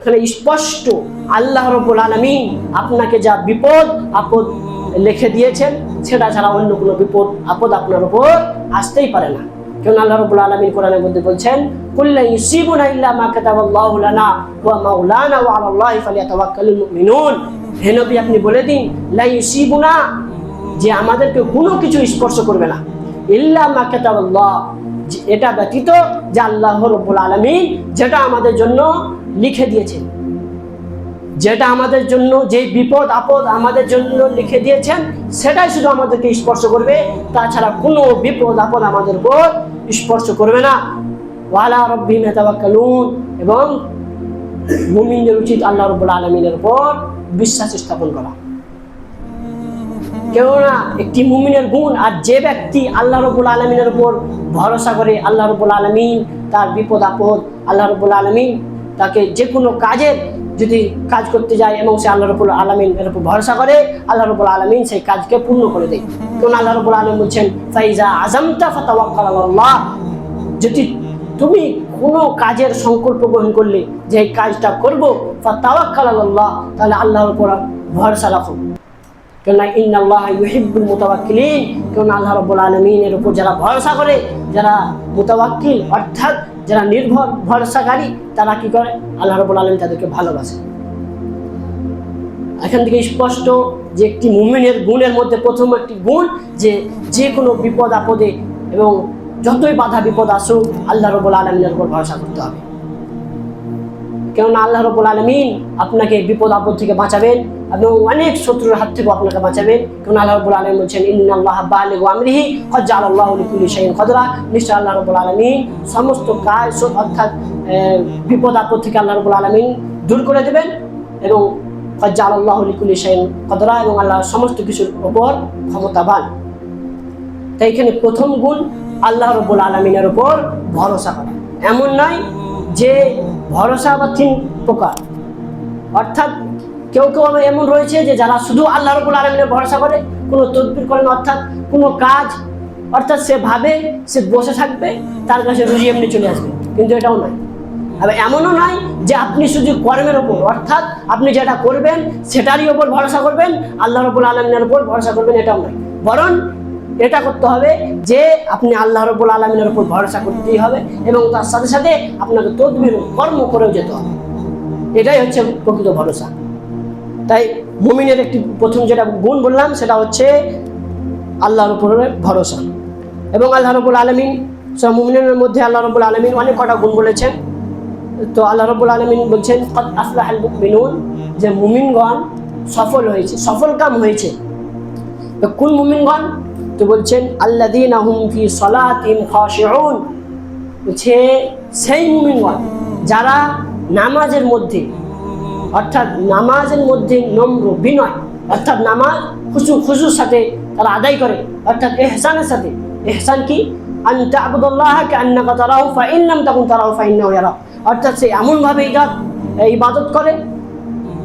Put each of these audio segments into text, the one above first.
এখানে স্পষ্ট আল্লাহ রবুল আলমিন আপনাকে যা বিপদ আপদ লিখে দিয়েছেন, সেটা ছাড়া অন্য কোনো বিপদ আপদ আপনার উপর আসতেই পারে না। কেন আল্লাহ রবুল আলমিন কোরআনের মধ্যে বলছেন আপনি বলে দিন যে আমাদেরকে কোনো কিছু স্পর্শ করবে না। ইল্লা এটা ব্যতীত যে আল্লাহ রব্বুল আলমিন যেটা আমাদের জন্য লিখে দিয়েছেন। যেটা আমাদের জন্য যে বিপদ, আপদ আমাদের জন্য লিখে দিয়েছেন, সেটাই শুধু আমাদেরকে স্পর্শ করবে। তাছাড়া কোনো বিপদ, আপদ আমাদের উপর স্পর্শ করবে না। ওয়ালা রব্বি মেতাবাক্কালুন এবং মুমিনদের উচিত আল্লাহ রব্বুল আলমিনের উপর বিশ্বাস স্থাপন করা। কেননা একটি মুমিনের গুণ, আর যে ব্যক্তি আল্লাহ রবুল আলমিনের উপর ভরসা করে আল্লাহ রবুল আলমিন তার বিপদ, আপদ আল্লাহ রবুল আলমিন তাকে যে কোনো কাজের যদি কাজ করতে যায় এবং সে আল্লাহ রবুল আলমিন এর উপর ভরসা করে, আল্লাহ রবুল আলমিন সেই কাজকে পূর্ণ করে দেয়। কারণ আল্লাহ রবুল আলম বলছেন, ফাইজা আজমতা ফাতাওয়াক্কাল আল্লাহ যদি তুমি কোনো কাজের সংকল্প গ্রহণ করলে, যে এই কাজটা করব, ফাতাওয়াক্কাল আল্লাহ তাহলে আল্লাহর উপর ভরসা রাখো। কেননা ইন্নাল্লাহ ইউহিব্বুল মুতাওয়াক্কিলিন। কেননা আল্লাহ রাব্বুল আলামিনের উপর যারা ভরসা করে, যারা মুতাওয়াক্কিল, অর্থাৎ যারা নির্ভর, ভরসাকারী, তারা কি করে? আল্লাহ রবুল আলম তাদেরকে ভালোবাসে। এখান থেকে স্পষ্ট যে একটি মুমিনের গুণের মধ্যে প্রথম একটি গুণ যে যে কোনো বিপদ আপদে এবং যতই বাধা বিপদ আসুক, আল্লাহ রবুল আলমিনের উপর ভরসা করতে হবে। কেননা আল্লাহ রবুল আলমিন আপনাকে বিপদ আপদ থেকে বাঁচাবেন এবং অনেক শত্রুর হাত থেকেও আপনাকে বাঁচাবেন। কারণ আল্লাহ রবুল আলম বলছেন, ইন্নাল্লাহ বালিগু আমরিহি হজ্জাল আল্লাহ শাইইন কদরা। নিশ্চয় আল্লাহ রবুল আলমিন সমস্ত কাজ অর্থাৎ বিপদ আপদ থেকে আল্লাহ রবুল আলমিন দূর করে দেবেন এবং হজ্জাল আল্লাহ শাইইন কদরা এবং আল্লাহ সমস্ত কিছুর উপর ক্ষমতাবান। তাই এখানে প্রথম গুণ আল্লাহ রব্বুল আলমিনের উপর ভরসা করা। এমন নয় যে ভরসা বা তিন প্রকার। অর্থাৎ কেউ কেউ এমন রয়েছে যে যারা শুধু আল্লাহ রব্বুল আলমিনের ভরসা করে, কোনো তদবির করে না, অর্থাৎ কোনো কাজ, অর্থাৎ সে ভাবে, সে বসে থাকবে, তার কাছে রুজি এমনি চলে আসবে। কিন্তু এটাও নয়। আবার এমনও নয় যে আপনি শুধু কর্মের ওপর, অর্থাৎ আপনি যেটা করবেন, সেটারই ওপর ভরসা করবেন, আল্লাহ রবুল আলমিনের উপর ভরসা করবেন, এটাও নয়। বরং এটা করতে হবে যে আপনি আল্লাহ রবুল আলমিনের উপর ভরসা করতেই হবে এবং তার সাথে সাথে আপনাকে তদবির কর্ম করেও যেতে হবে। এটাই হচ্ছে প্রকৃত ভরসা। তাই মুমিনের একটি প্রথম যেটা গুণ বললাম, সেটা হচ্ছে আল্লাহর উপরে ভরসা। এবং আল্লাহ রবুল আলমিন সব মুমিনের মধ্যে আল্লাহ রবুল আলমিন অনেক কটা গুণ বলেছেন। তো আল্লাহ রবুল আলমিন বলছেন আফলাহাল মুমিনুন যে মুমিনগণ সফল হয়েছে, সফল কাম হয়েছে। কোন মুমিনগণ তো বলছেন? বলছে, সেই যারা নামাজের মধ্যে, অর্থাৎ নামাজের মধ্যে নম্র বিনয়, অর্থাৎ নামাজ খুশু খুশুর সাথে তারা আদায় করে, অর্থাৎ এহসানের সাথে। এহসান কি? অর্থাৎ সে ইবাদত করে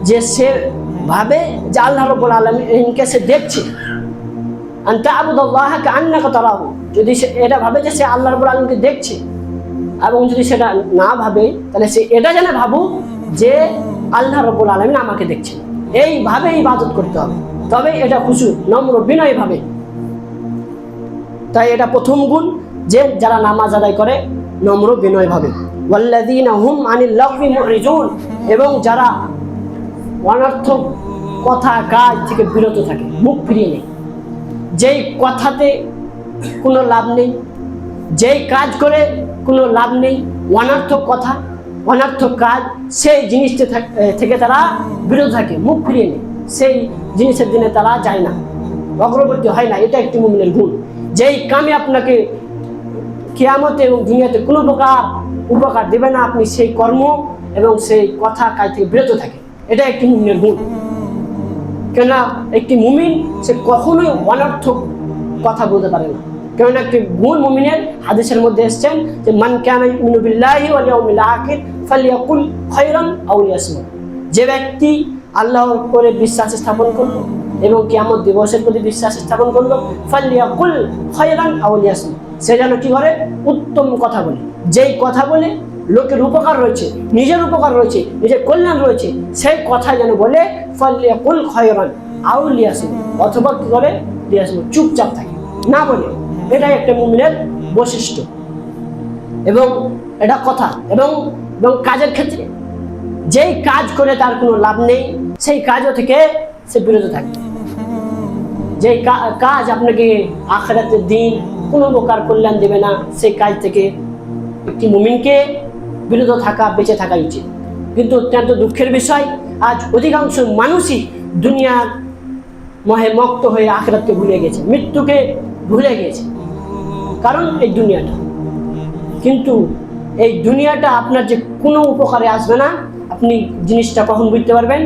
যে সে ভাবে আল্লাহ দেখছে। যদি এটা ভাবে যে সে আল্লাহ রব্বুল আলমীকে দেখছে এবং যদি সেটা না ভাবে, তাহলে সে এটা যেন ভাবুক যে আল্লাহ রব্বুল আলমিন আমাকে দেখছেন। এইভাবে ইবাদত করতে হবে। তবে এটা খুশু নম্র বিনয় ভাবে। তাই এটা প্রথম গুণ যে যারা নামাজ আদায় করে, নম্র বিনয় ভাবে। ওয়াল্লাযীনা হুম আনিল এবং যারা অনর্থক কথা কাজ থেকে বিরত থাকে, মুখ ফিরিয়ে নেই যেই কথাতে কোনো লাভ নেই, যেই কাজ করে কোনো লাভ নেই, অনর্থক কথা, অনর্থক কাজ, সেই জিনিসটা থেকে তারা বিরত থাকে, মুখ ফিরিয়ে নেই সেই জিনিসের দিনে তারা যায় না। অগ্রগতি হয় না, এটা একটি মুমিনের গুণ। যেই কামে আপনাকে কেয়ামতে এবং দুনিয়াতে কোনো প্রকার উপকার দেবে না, আপনি সেই কর্ম এবং সেই কথা কাজ থেকে বিরত থাকে এটা একটি মুমিনের গুণ। কেননা একটি মুমিন, সে কখনোই অনর্থক কথা বলতে পারে না। কেননা একটি গুণ মুমিনের হাদিসের মধ্যে এসেছেন যে, মান কানা আও যে ব্যক্তি আল্লাহর উপরে বিশ্বাস স্থাপন করল এবং কিয়ামত দিবসের প্রতি বিশ্বাস স্থাপন করল ফালিয়াকুল খায়রান আও লিয়াসমুত। সে যেন কি করে? উত্তম কথা বলে। যেই কথা বলে লোকের উপকার রয়েছে, নিজের উপকার রয়েছে, নিজের কল্যাণ রয়েছে, সেই কথা যেন বলে ফলে কুল খয়রান আউলিয়াসিন অথবা কি করে লিয়াসিন চুপচাপ থাকে। না বলে, এটাই একটা মুমিনের বৈশিষ্ট্য। এবং এটা কথা। এবং এবং কাজের ক্ষেত্রে, যেই কাজ করে তার কোনো লাভ নেই, সেই কাজও থেকে সে বিরত থাকে। কা- কাজ আপনাকে আখরাতের দিন কোনো প্রকার কল্যাণ দেবে না, সেই কাজ থেকে একটি মুমিনকে বিরত থাকা, বেঁচে থাকা উচিত। কিন্তু অত্যন্ত দুঃখের বিষয়, আজ অধিকাংশ মানুষই দুনিয়ার মহে মক্ত হয়ে আখরাতকে ভুলে গেছে, মৃত্যুকে ভুলে গেছে। কারণ এই দুনিয়াটা। কিন্তু এই দুনিয়াটা আপনার যে কোনো উপকারে আসবে না, আপনি জিনিসটা কখন বুঝতে পারবেন?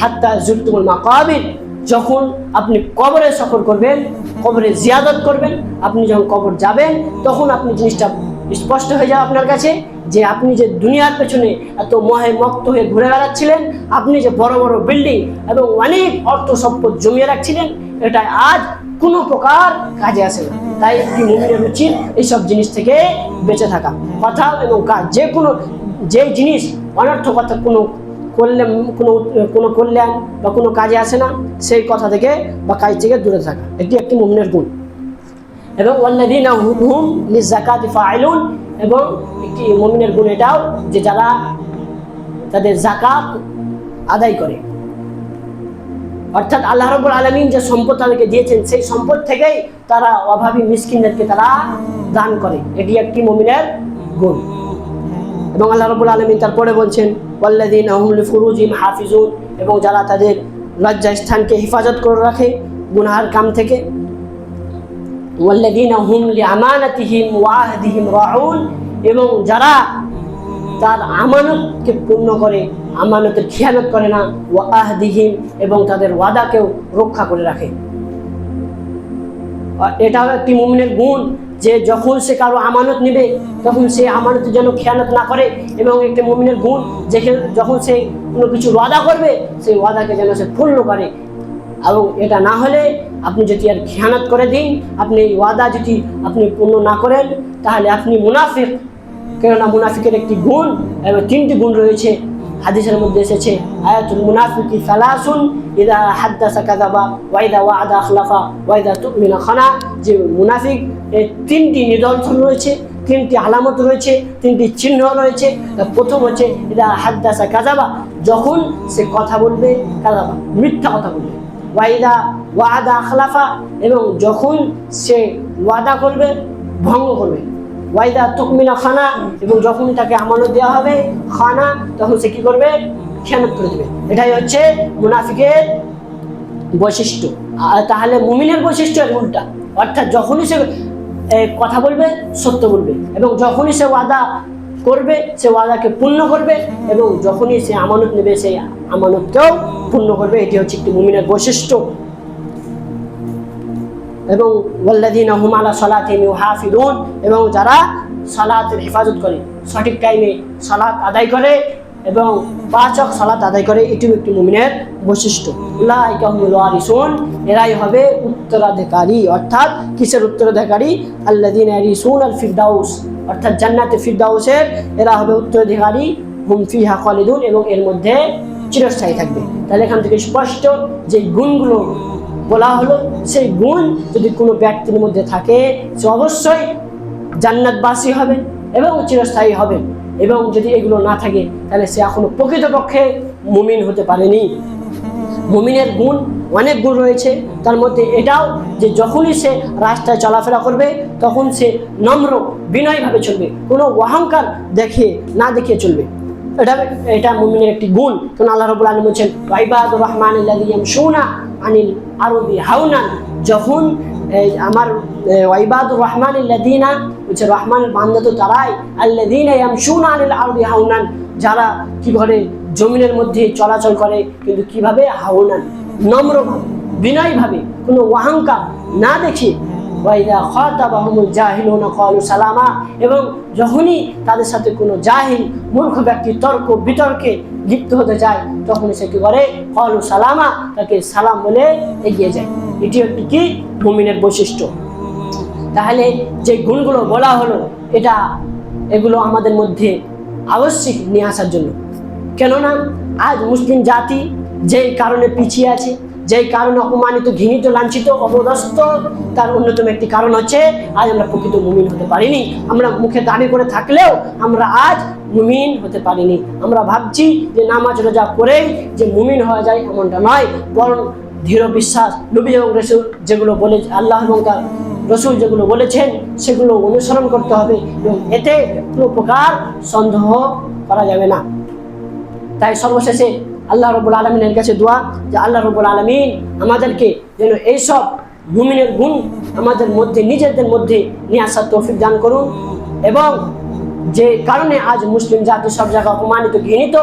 হাত্তা জুলতুমুল মাকাবির, যখন আপনি কবরে সফর করবেন, কবরে জিয়াদত করবেন, আপনি যখন কবর যাবেন, তখন আপনি জিনিসটা স্পষ্ট হয়ে যাবে আপনার কাছে। যে আপনি যে দুনিয়ার পেছনে এত মহে মক্ত হয়ে ঘুরে বেড়াচ্ছিলেন, আপনি যে বড় বড় বিল্ডিং এবং অনেক অর্থ সম্পদ জমিয়ে রাখছিলেন এটা আজ কোনো প্রকার কাজে আসে না। তাই একটি মুমিনের উচিত এইসব জিনিস থেকে বেঁচে থাকা। কথা এবং কাজ, যে কোনো, যে জিনিস অনর্থকতা কোনো করলে, কোনো কোনো কল্যাণ বা কোনো কাজে আসে না, সেই কথা থেকে বা কাজ থেকে দূরে থাকা। এটি একটি মুমিনের গুণ। এবং ওয়াল্লাযীনা হুম লিযাকাতি ফাইলুন এবং একটি মুমিনের গুণ এটাও যে যারা তাদের জাকাত আদায় করে। অর্থাৎ আল্লাহ রবুল আলমিন যে সম্পদ তাদেরকে দিয়েছেন, সেই সম্পদ থেকেই তারা অভাবী মিসকিনদেরকে তারা দান করে। এটি একটি মমিনের গুণ। এবং আল্লাহ রবুল আলমিন তারপরে বলছেন ওয়াল্লাদিন আহমুল ফুরুজিম হাফিজুন এবং যারা তাদের লজ্জা স্থানকে হেফাজত করে রাখে, গুনহার কাম থেকে এবং যারা তার আমানতকে পূর্ণ করে, আমানতের খেয়ানত করে না ও এবং তাদের ওয়াদাকেও রক্ষা করে রাখে। এটাও একটি মুমিনের গুণ যে যখন সে কারও আমানত নেবে, তখন সে আমানতের জন্য খেয়ানত না করে এবং একটি মুমিনের গুণ যেখানে যখন সে কোনো কিছু ওয়াদা করবে, সেই ওয়াদাকে যেন সে পূর্ণ করে। এবং এটা না হলে আপনি যদি আর খেয়ানত করে দিন, আপনি এই ওয়াদা যদি আপনি পূর্ণ না করেন, তাহলে আপনি মুনাফিক। কেননা মুনাফিকের একটি গুণ এবং তিনটি গুণ রয়েছে। হাদিসের মধ্যে এসেছে, আয়াতুল মুনাফিকি সালাসুন ইদা হাদ্দাসা কাযাবা ওয়া ইদা ওয়াদা আখলাফা ওয়া ইদা তুমিনা খানা। যে মুনাফিক, এর তিনটি নিদর্শন রয়েছে, তিনটি আলামত রয়েছে, তিনটি চিহ্ন রয়েছে। প্রথম হচ্ছে, ইদা হাদ্দাসা কাজাবা যখন সে কথা বলবে, কাযাবা, মিথ্যা কথা বলবে। ওয়াইদা, ওয়াদা আখলাফা এবং যখন সে ওয়াদা করবে, ভঙ্গ করবে। ওয়াইদা তুকমিনা খানা এবং যখন তাকে আমানত দেওয়া হবে, খানা, তখন সে কি করবে? খেয়ানত করে দেবে। এটাই হচ্ছে মুনাফিকের বৈশিষ্ট্য। তাহলে মুমিনের বৈশিষ্ট্য এর উল্টা অর্থাৎ যখনই সে কথা বলবে, সত্য বলবে। এবং যখনই সে ওয়াদা করবে, সে ওয়াদাকে পূর্ণ করবে এবং যখনই সে আমানত নেবে, সে আমানতকেও পূর্ণ করবে। এটি হচ্ছে একটি মুমিনের বৈশিষ্ট্য। এবং ওল্লাদিন হুমালা সলাতিম হাফি এবং যারা সালাতের হেফাজত করে, সঠিক টাইমে সালাত আদায় করে এবং পাঁচক সালাত আদায় করে এটিও একটি মুমিনের বৈশিষ্ট্য। উল্লাহিসুন এরাই হবে উত্তরাধিকারী, অর্থাৎ কিসের উত্তরাধিকারী? আল্লাদিন রিসুন আল ফিরদাউস, অর্থাৎ জান্নাতে ফিরদাউসের, এরা হবে উত্তরাধিকারী, হুম ফিহা খালিদুন এবং এর মধ্যে চিরস্থায়ী থাকবে। তাহলে এখান থেকে স্পষ্ট যে গুণগুলো বলা হলো, সেই গুণ যদি কোনো ব্যক্তির মধ্যে থাকে, সে অবশ্যই জান্নাতবাসী হবে এবং চিরস্থায়ী হবে। এবং যদি এগুলো না থাকে, তাহলে সে এখনও প্রকৃতপক্ষে মুমিন হতে পারেনি। মুমিনের গুণ অনেক গুণ রয়েছে। তার মধ্যে এটাও যে যখনই সে রাস্তায় চলাফেরা করবে, তখন সে নম্র, বিনয়ভাবে চলবে। কোনো অহংকার দেখে না দেখিয়ে চলবে। এটা এটা মুমিনের একটি গুণ। কারণ আল্লাহ রবুল আলম বলছেন ওয়াইবাদ রহমান আনিল আরবি হাউনান যখন এই আমার ওয়াইবাদুর রহমান ইল্লাদিনা বলছে রহমানের বান্দা তো তারাই। আল্লাদিনা ইয়ামশুনা আনিল আরবি হাউনান। যারা কি করে জমিনের মধ্যে চলাচল করে, কিন্তু কীভাবে? হাউনান। নম্রভাবে বিনয়ভাবে কোনো অহংকার না দেখে। ওয়াইদা খাতাবাহুমুল জাহিলুনা ক্বালু সালামা। এবং যখনই তাদের সাথে কোনো জাহিল, মূর্খ ব্যক্তি তর্ক, বিতর্কে লিপ্ত হতে যায় তখন সে কি করে? ক্বালু সালামা, তাকে সালাম বলে এগিয়ে যায়। এটি একটি কি? মুমিনের বৈশিষ্ট্য। তাহলে যে গুণগুলো বলা হলো, এটা এগুলো আমাদের মধ্যে আবশ্যিক নিয়ে আসার জন্য। কেননা আজ মুসলিম জাতি যেই কারণে পিছিয়ে আছে, যেই কারণে অপমানিত, ঘৃণিত, লাঞ্ছিত, অপদস্থ, তার অন্যতম একটি কারণ হচ্ছে আজ আমরা প্রকৃত মুমিন হতে পারিনি। আমরা মুখে দাবি করে থাকলেও আমরা আজ মুমিন হতে পারিনি। আমরা ভাবছি যে নামাজ, রোজা করেই যে মুমিন হওয়া যায় এমনটা নয়, বরং দৃঢ় বিশ্বাস, নবী এবং রসুল যেগুলো বলে আল্লাহ এবং তার রসুল যেগুলো বলেছেন, সেগুলো অনুসরণ করতে হবে এবং এতে কোনো প্রকার সন্দেহ করা যাবে না। তাই সর্বশেষে আল্লাহ রবুল আলমিনের কাছে দোয়া যে আল্লাহ রবুল আলমিন আমাদেরকে যেন এইসব মুমিনের গুণ আমাদের মধ্যে, নিজেদের মধ্যে নিয়ে আসার তৌফিক দান করুন এবং যে কারণে আজ মুসলিম জাতি সব জায়গায় অপমানিত, ঘৃণিত